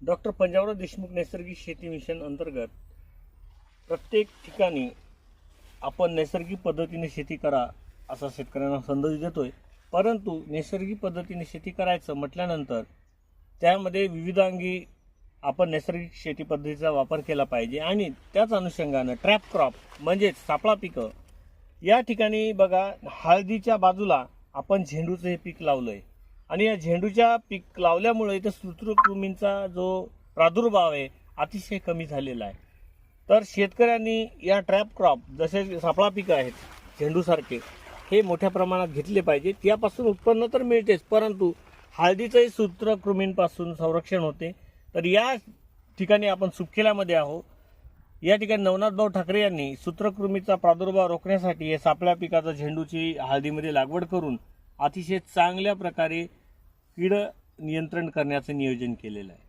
Doctor Panjabrao Deshmukh नैसर्गिक शेती mission अंतर्गत प्रत्येक ठिकाणी आपण नैसर्गिक पद्धतीने शेती करा असा शेतकऱ्यांना संदेश आहे परंतु नैसर्गिक पद्धतीने शेती करायचं म्हटल्यानंतर त्यामध्ये विविधांगी आपण नैसर्गिक शेती पद्धतीचा वापर केला पाहिजे आणि त्याच अनुषंगानं ट्रॅप क्रॉप म्हणजेच सापळा पिकं या ठिकाणी बघा हळदीच्या बाजूला आपण झेंडूचं हे पीक लावलं आहे आणि या झेंडूच्या पीक लावल्यामुळे इथं सूत्रकृमींचा जो प्रादुर्भाव आहे अतिशय कमी झालेला आहे. तर शेतकऱ्यांनी या ट्रॅप क्रॉप जसे सापळा पिकं आहेत झेंडूसारखे हे मोठ्या प्रमाणात घेतले पाहिजे त्यापासून उत्पन्न तर मिळतेच परंतु हळदीचंही सूत्रकृमींपासून संरक्षण होते. तर या ठिकाणी आपण सुपखेल्यामध्ये आहोत. या ठिकाणी नवनाथभाऊ ठाकरे यांनी सूत्रकृमीचा प्रादुर्भाव रोखण्यासाठी हे सापळ्या पिकाचा झेंडूची हळदीमध्ये लागवड करून अतिशय चांगल्या प्रकारे कीड नियंत्रण करण्याचं नियोजन केलेलं आहे.